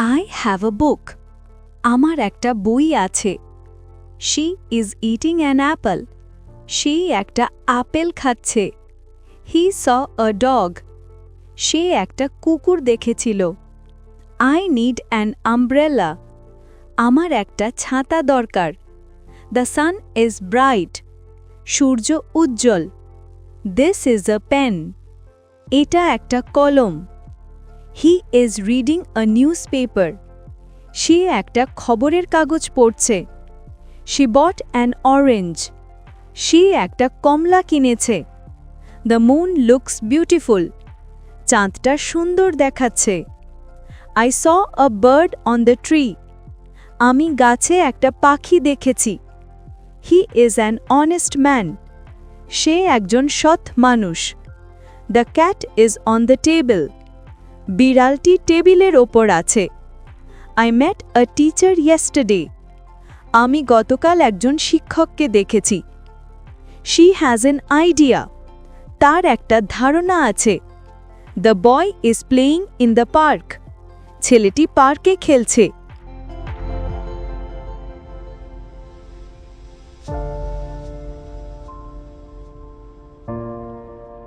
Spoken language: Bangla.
আই হ্যাভ আ বুক আমার একটা বই আছে। She is eating an apple সে একটা আপেল খাচ্ছে। হি স আ ডগ সে একটা কুকুর দেখেছিল। আই নিড অ্যান আমব্রেলা আমার একটা ছাতা দরকার। দ্য সান ইজ ব্রাইট সূর্য উজ্জ্বল। দিস ইজ আ পেন এটা একটা কলম। He is reading a newspaper সে একটা খবরের কাগজ পড়ছে। শি বট অ্যান অরেঞ্জ সে একটা কমলা কিনেছে। দ্য মুন লুকস বিউটিফুল চাঁদটা সুন্দর দেখাচ্ছে। I saw a bird on the tree আমি গাছে একটা পাখি দেখেছি। He is an honest man সে একজন সৎ মানুষ। The cat is on the table বিড়ালটি টেবিলের ওপর আছে। I met a teacher yesterday আমি গতকাল একজন শিক্ষককে দেখেছি। শি হ্যাজ এন আইডিয়া তার একটা ধারণা আছে। The boy is playing in the park ছেলেটি পার্কে খেলছে।